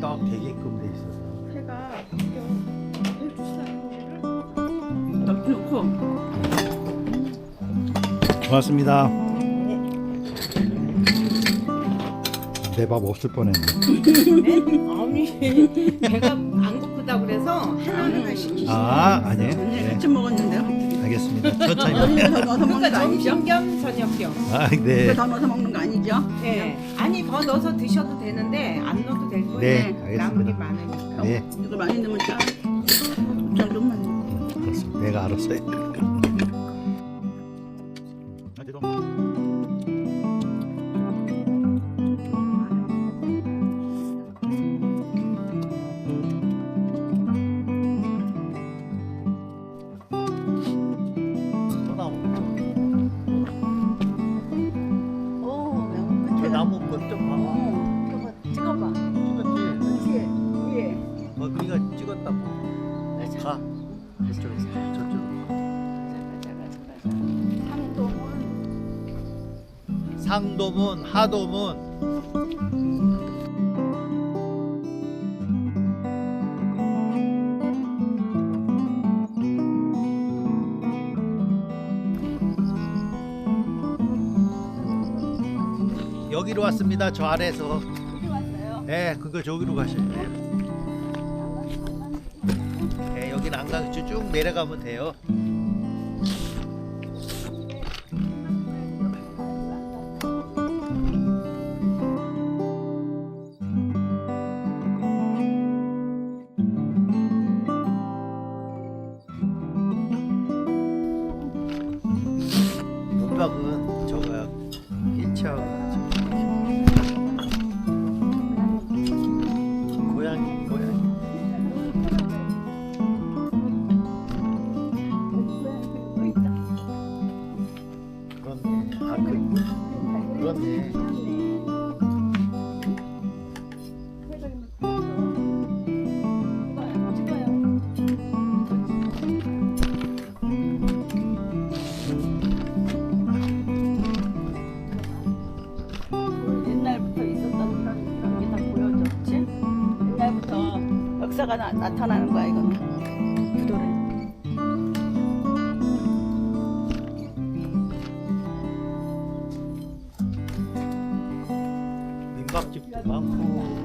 막 되게끔 돼 있어서. 해가 해주시는 거를 딱 넣고 고맙습니다. 내 밥 없을 뻔했네. 아니 배가 안 고프다 그래서 하나하나 시키시. 아 아니에요? 네, 같이 먹었는데요. 알겠습니다. 더 넣어서 먹는 그러니까 거 아니죠? 점심 겸 저녁 겸. 아 네. 더 넣어서 먹는 거 아니죠? 예. 아니 더 넣어서 드셔도 되는데 안 넣어도 될 거예요. 네, 나물이 알겠습니다. 많으니까. 네, 이거 많이 넣으면 짜. 좀 좀만. 그렇습니다. 내가 알았어요. 상도문, 하도문. 여기로 왔습니다. 저 아래에서. 네, 그거 저기로 가셔야 돼요. 네, 여기는 안 가고 쭉 내려가면 돼요. 문박은 그, 그렇네 옛날부터 있었던 이런 이런 게 다 보여줬지. 옛날부터 역사가 나, 나타나는 거야 이거는. Bambu.